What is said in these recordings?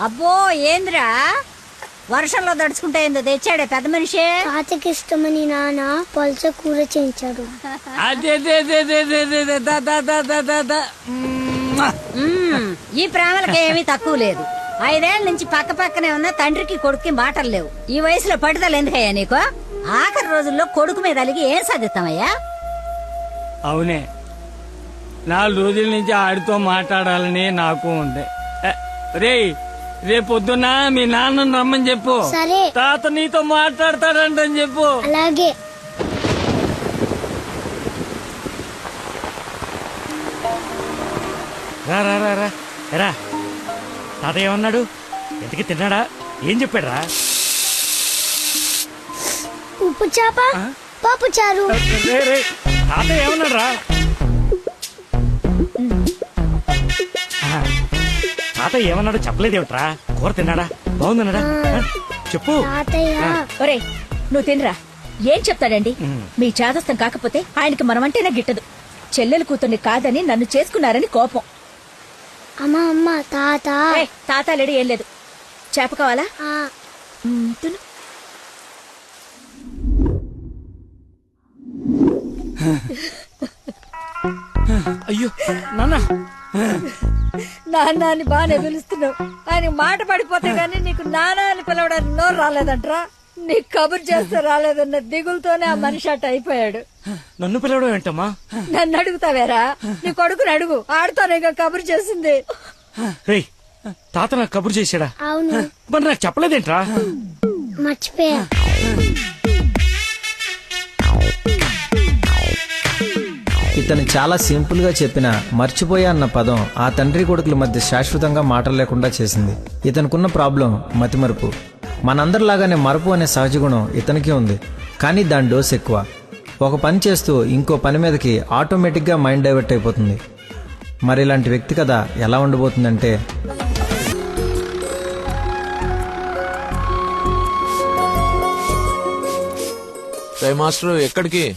అబ్బో ఏంద్రా? వర్షంలో దడుచుకుంటే ఏందో తెచ్చాడే పెద్ద మనిషి. తాతకి ఇష్టమని నాన్న పల్చ కూర చేయించాడు. మ్మ్. ఈ ప్రేమలకి ఏమీ తక్కువ లేదు. ఐదేళ్ళ నుంచి పక్క పక్కనే ఉన్న తండ్రికి కొడుక్కి మాటలు లేవు. ఈ వయసులో పట్టుదల ఎందుకయ్యా నీకు? ఆఖరి రోజుల్లో కొడుకు మీద అలిగి ఏం సాధిస్తామయ్యా? అవునే. నాలుగు రోజుల నుంచి ఆడితో మాట్లాడాలని నాకు ఉంది. రేయ్ రేపు పొద్దున్న మీ నాన్నని రమ్మని చెప్పు. సరే. తాత నీతో మాట్లాడతాడంటని చెప్పు. అలాగే. రా రా రా రా. రా. తాత ఏమన్నాడు? ఎంతకి తిన్నాడా? ఏం చెప్పాడు రా? ఉప్పు చేప పప్పు చారు. రే రే తాత ఏమన్నాడు రా? తాత ఏమన్నాడు చెప్పలేదేమిట్రా? కూర తిన్నాడా? బాగుందన్నాడా? చెప్పు. తాతయ్య. ఒరే నువ్వు తినరా? ఏం చెప్తాడండి? మీ చాదస్తం కాకపోతే ఆయనకి మనమంటేనే గిట్టదు. చెల్లెలు కూతుర్ని కాదని నన్ను చేసుకున్నారని కోపం. అమ్మ అమ్మ తాత. ఏ తాతాలేడు ఏం లేదు. చేప కావాలా? తిను. అయ్యో నాన్న. నాన్న అని బాగానే పిలుస్తున్నావు. ఆయన మాట పడిపోతే గానీ నీకు నాన్న అని పిలవడానికి నోరు రాలేదంట్రా? నీకు కబురు చేస్తే రాలేదన్న దిగులతోనే ఆ మనిషి అట్ట అయిపోయాడు. నన్ను పిలవడం ఏంటమ్మా? నన్ను అడుగుతావేరా? నీ కొడుకుని అడుగు. ఆడుతోనే ఇక కబురు చేసింది. రేయ్ తాత నాకు కబురు చేశాడా? అవును. మరి నాకు చెప్పలేదేంట్రా? మర్చిపోయా. ఇతను చాలా సింపుల్గా చెప్పిన మర్చిపోయా అన్న పదం ఆ తండ్రి కొడుకుల మధ్య శాశ్వతంగా మాటలు లేకుండా చేసింది. ఇతనుకున్న ప్రాబ్లం మతిమరుపు. మనందరిలాగానే మరపు అనే సహజ గుణం ఇతనికి ఉంది. కానీ దాని డోస్ ఎక్కువ. ఒక పని చేస్తూ ఇంకో పని మీదకి ఆటోమేటిక్గా మైండ్ డైవర్ట్ అయిపోతుంది. మరి ఇలాంటి వ్యక్తి కథ ఎలా ఉండబోతుందంటే మాస్టర్ ఎక్కడికి?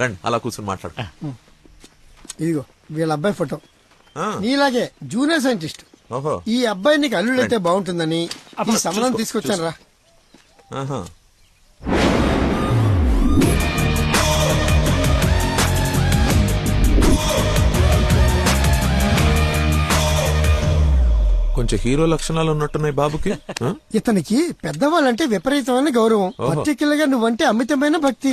రండి అలా కూర్చొని మాట్లాడు. ఇదిగో వీళ్ళ అబ్బాయి ఫోటో. ఆ, నీలాగే జూనియర్ సైంటిస్ట్. ఓహో. ఈ అబ్బాయి నీకు అల్లుడైతే బాగుంటుందని ఈ చూసుకో, తీసుకొచ్చాను రా. ఆహా. కొంచెం హీరో లక్షణాలు ఉన్నట్టున్నాయి బాబుకి ఆ? ఇతనికి పెద్దవాళ్ళంటే విపరీతమైన గౌరవం. పర్టికులర్గా నువ్వంటే అమితమైన భక్తి.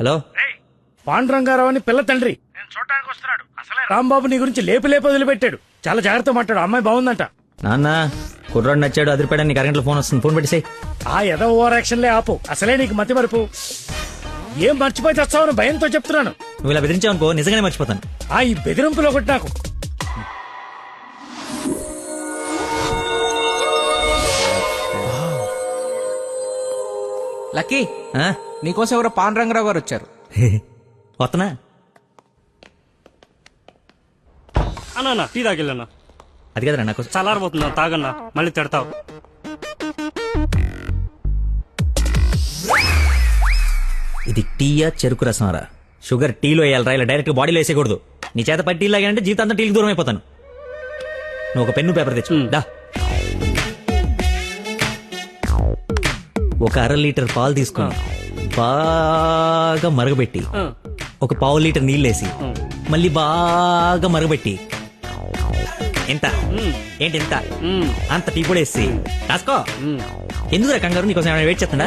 హలో? పాండురంగారావు అని పిల్ల తండ్రి. నేను చూడటానికి వస్తున్నాడు. అసలే రాంబాబు నీ గురించి లేపు లేపు వదిలిపెట్టాడు. చాలా జాగ్రత్త మాట్లాడు. అమ్మాయి బాగుందంట. నాన్న కుర్రాడు నచ్చాడు అదిరిపాడని నీకు అరగంటలో ఫోన్ వస్తుంది. ఫోన్ పెట్టేసాయి. ఆ ఎద ఓవర్ యాక్షన్లే ఆపు. అసలే నీకు మతి మరుపు. ఏం మర్చిపోయి తెస్తావని భయంతో చెప్తున్నాను. నువ్వు ఇలా బెదిరించావనుకో నిజంగానే మర్చిపోతాను. ఆ ఈ బెదిరింపులు ఒకటి నాకు. లక్కీ నీకోసం ఎవరో పాన్ రంగరావు గారు వచ్చారు. వస్తున్నా. అన్నా టీ తాగిల్లన్నా అది కదరా నాకు చల్లారబోతున్నా తాగన్నా మళ్ళీ తిడతావు. ఇది టీయా చెరుకు రసంరా? షుగర్ టీలో వేయాలరా ఇలా డైరెక్ట్ బాడీలో వేసేయకూడదు. నీ చేత పట్టి టీ లాగానంటే జీవితాంతం టీకి దూరం అయిపోతాను నువ్వు ఒక పెన్ను పేపర్ తెచ్చు దా. ఒక అర లీటర్ పాలు తీసుకుని బాగా మరగబెట్టి ఒక పావు లీటర్ నీళ్ళేసి మళ్ళీ బాగా మరగబెట్టి ఎంత? ఏంటి ఎంత? అంత టీ కూడా వేసి రాసుకో. ఎందుకు కంగారు? నీకోసం ఏమైనా వెయిట్ చేస్తున్నా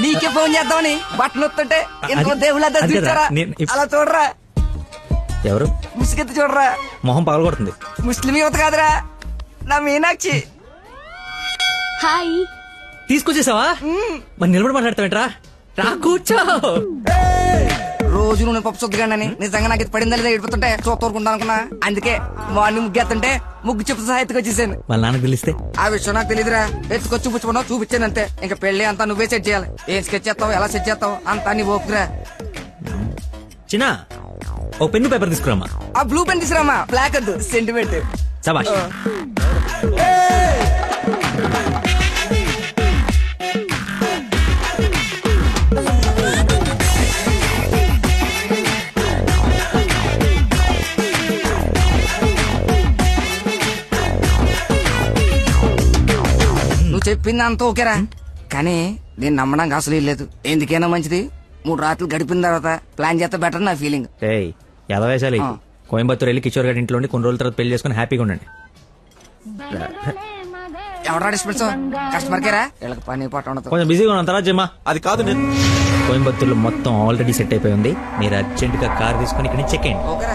నీకే ఫోన్ చేద్దామని బట్టలు వస్తుంటే ఎందుకో అది- దేవుళ్ళ ఇప్- అలా చూడరా. ఎవరు? ముసుగెత్తి చూడరా. మొహం పగలగొడుతుంది. ముస్లిం యువత కాదురా. నా మీనాక్షి. హాయ్. తీసుకొచ్చేసావా? మరి నిలబడి మాట్లాడతావేంట్రా? రా కూర్చో. రోజు నువ్వు పప్పు చుద్దగానని నిజంగా నాకు ఇది పడిందా లేదా ఏడిపోతుంటే చూస్తూరుకుంటా అనుకున్నా. అందుకే మార్నింగ్ ముగ్గు ఎత్తుంటే ముగ్గు చెప్పు సహా ఎత్తుకొచ్చేసాను వాళ్ళ నాన్నకు తెలిస్తే ఆ విషయం నాకు తెలియదురా ఎత్తుకొచ్చి చూపించుకున్నావు చూపించాను అంతే. ఇంకా పెళ్ళి అంతా నువ్వే సెట్ చేయాలి. ఏం స్కెచ్ చేస్తావు ఎలా సెట్ చేస్తావు అంతా నీ ఓపుకురా చిన్న ఓ పెన్ను పేపర్ తీసుకురామా ఆ బ్లూ పెన్ తీసురామా బ్లాక్ వద్దు సెంటిమెంట్ సబాష్ చెప్పింది అంత ఓకేరా కానీ నేను నమ్మడానికి అసలు లేదు. ఎందుకైనా మంచిది. మూడు రాత్రులు గడిపిన తర్వాత ప్లాన్ చేస్తే బెటర్ నా ఫీలింగ్. ఏయ్ ఎలా వేసాలి? ఆ. కోయంబత్తూర్ వెళ్ళి కిషోర్ గారి ఇంట్లో కొన్ని రోజుల తర్వాత పెళ్ళి చేసుకుని హ్యాపీగా ఉండండి. ఎవడా డిస్పెన్స్ కస్టమర్ కేరా? వీళ్ళకి పని పాట ఉండదు. కొంచెం బిజీగా ఉన్నాం. తర్వాత జమ్మా అది కాదు నేను కోయంబత్తూర్లో మొత్తం ఆల్రెడీ సెట్ అయిపోయి ఉంది. మీరు అర్జెంట్గా కార్ తీసుకుని ఇక్కడ చెక్ అయ్యండి ఓకేరా.